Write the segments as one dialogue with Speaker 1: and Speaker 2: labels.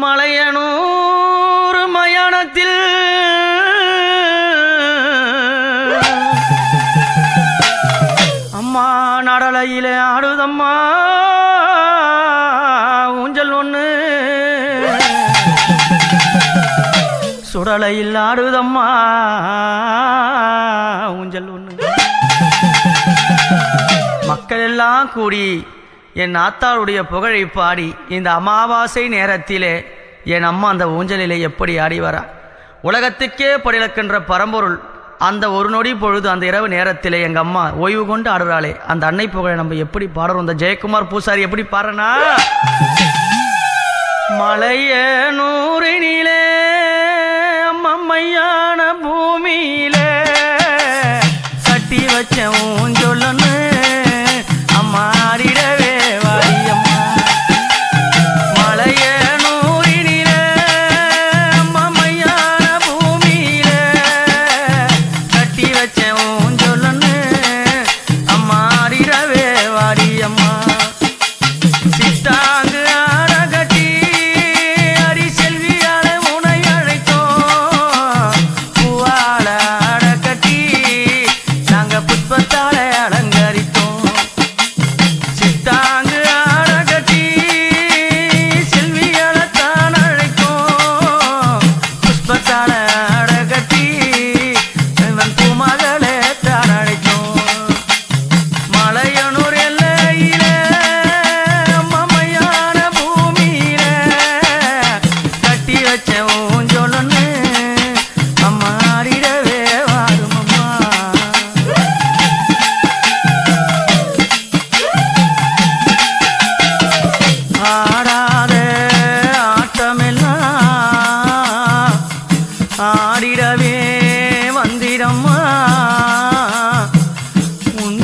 Speaker 1: மலையனூர் மயானத்தில். அம்மா நடலையிலே ஆடுதம்மா. ஊஞ்சல் ஒன்று சுடலையில் ஆடுதம்மா. ஊஞ்சல் ஒன்று மக்கள் எல்லாம் கூடி என் ஆத்தாளுடைய புகழை பாடி இந்த அமாவாசை நேரத்திலே என் அம்மா அந்த ஊஞ்சலிலே எப்படி ஆடி வரா உலகத்துக்கே படிலக்கின்ற பரம்பொருள் அந்த ஒரு நொடி பொழுது அந்த இரவு நேரத்திலே எங்கள் அம்மா ஓய்வு கொண்டு ஆடுறாளே. அந்த அன்னை புகழை நம்ம எப்படி பாடுறோம்? இந்த ஜெயக்குமார் பூசாரி எப்படி பாடுறனா? மலைய நூறினிலே அம்மையான பூமியிலே. கட்டி வச்ச ஊஞ்சொல்லன்னு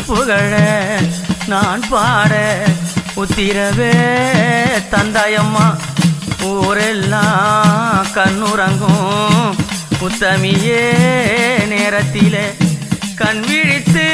Speaker 1: புகழ நான் பாட உத்திரவே. தந்தாயம்மா ஊரெல்லாம் கண்ணுறங்கும். உத்தமியே நேரத்திலே கண் விழித்து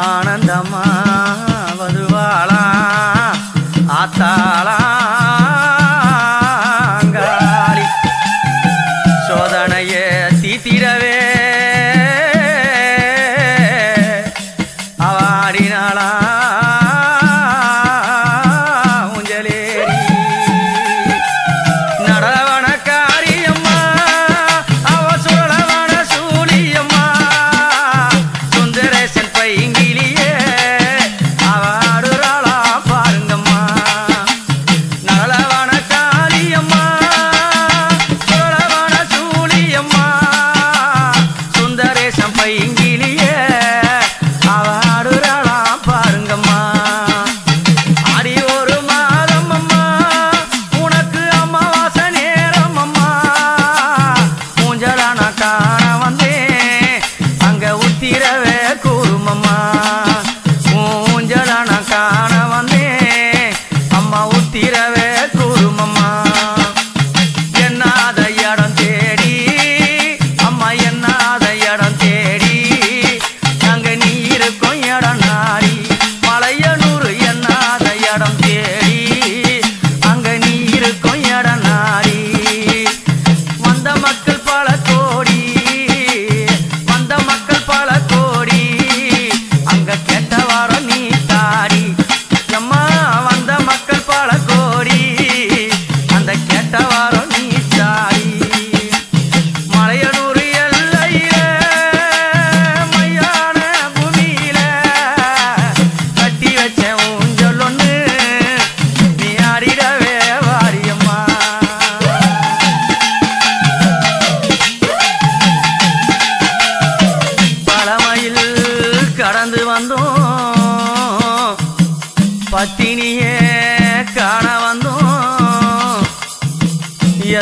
Speaker 1: ஆனந்தமா வருவாளா ஆத்தாளா மை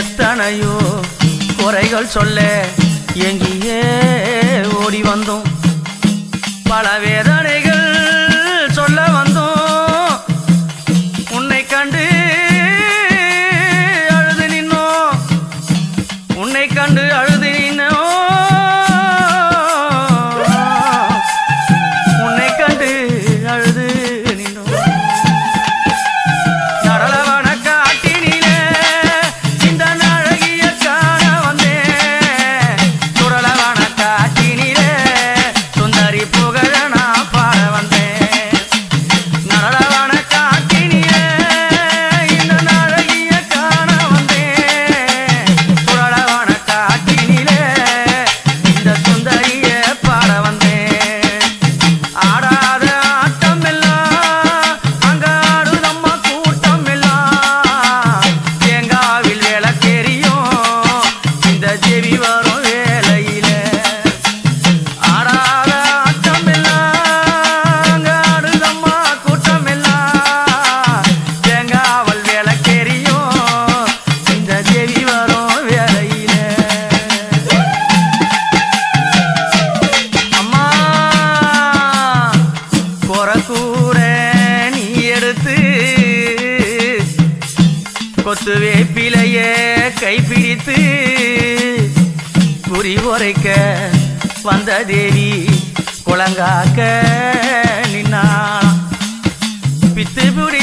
Speaker 1: எத்தனையோ குறைகள் சொல்ல எங்கியே ஓடி வந்தோம். பல வேதனைகள் சொல்ல வந்தோம். உன்னை கண்டு அழுது நின்னோம். உன்னை கண்டு அழு கொத்து வேப்பிலைய கைப்பிடித்து குறி உரைக்க வந்த தேவி குழங்காக்க நின்னா. பித்து புரி